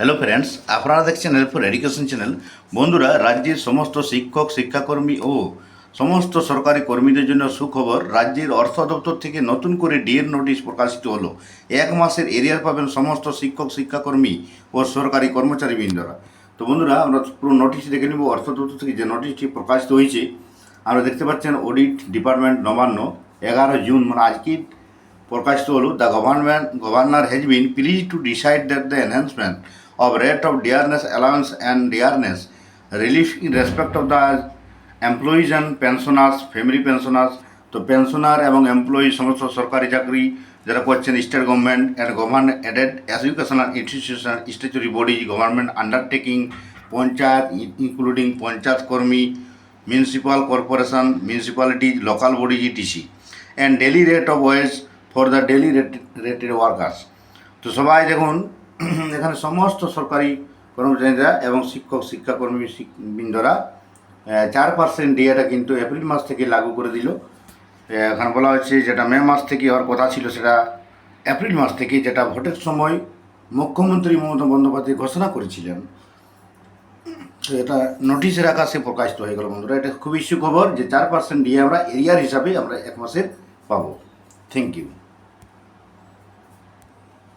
Hello friends আপনারা দেখছেন helpful education channel বন্ধুরা, রাজ্যের সমস্ত শিক্ষক, শিক্ষাকর্মী ও সমস্ত সরকারি কর্মীদের জন্য সুখবর, রাজ্যের অর্থ দপ্তর থেকে নতুন করে ডিএর নোটিশ প্রকাশিত হলো। এক মাসের এরিয়ার পাবেন সমস্ত শিক্ষক, শিক্ষাকর্মী ও সরকারি কর্মচারীবৃন্দরা। তো বন্ধুরা, আমরা পুরো নোটিশ দেখে নেব। অর্থ দপ্তর থেকে যে নোটিশটি প্রকাশিত হয়েছে, আমরা দেখতে পাচ্ছেন অডিট ডিপার্টমেন্ট নবান্ন, এগারো জুন মানে আজকে প্রকাশিত হলো। The government governor has been pleased to decide that the enhancement of rate of dearness allowance and dearness, relief in respect of the employees and pensioners, family pensioners তো pensioner এবং employee সমস্ত সরকারি চাকরি যারা করছেন state government and government aided educational institution statutory body government undertaking panchayat including panchayat কর্মী municipal corporation municipality local body ETC and daily rate of wage for the daily rated workers তো সবাই দেখুন এখানে সমস্ত সরকারি কর্মচারীরা এবং শিক্ষক, শিক্ষাকর্মী, শিক- বৃন্দরা চার পার্সেন্ট ডিএটা কিন্তু এপ্রিল মাস থেকে লাগু করে দিল। এখানে বলা হয়েছে যেটা মে মাস থেকে হওয়ার কথা ছিল সেটা এপ্রিল মাস থেকে যেটা ভোটের সময় মুখ্যমন্ত্রী মমতা বন্দ্যোপাধ্যায় ঘোষণা করেছিলেন। তো এটা নোটিশের আকাশে প্রকাশিত হয়ে গেল বন্ধুরা। এটা খুবই সুখবর যে চার পার্সেন্ট ডিএ আমরা এরিয়ার হিসাবে আমরা এক মাসের পাবো। Thank you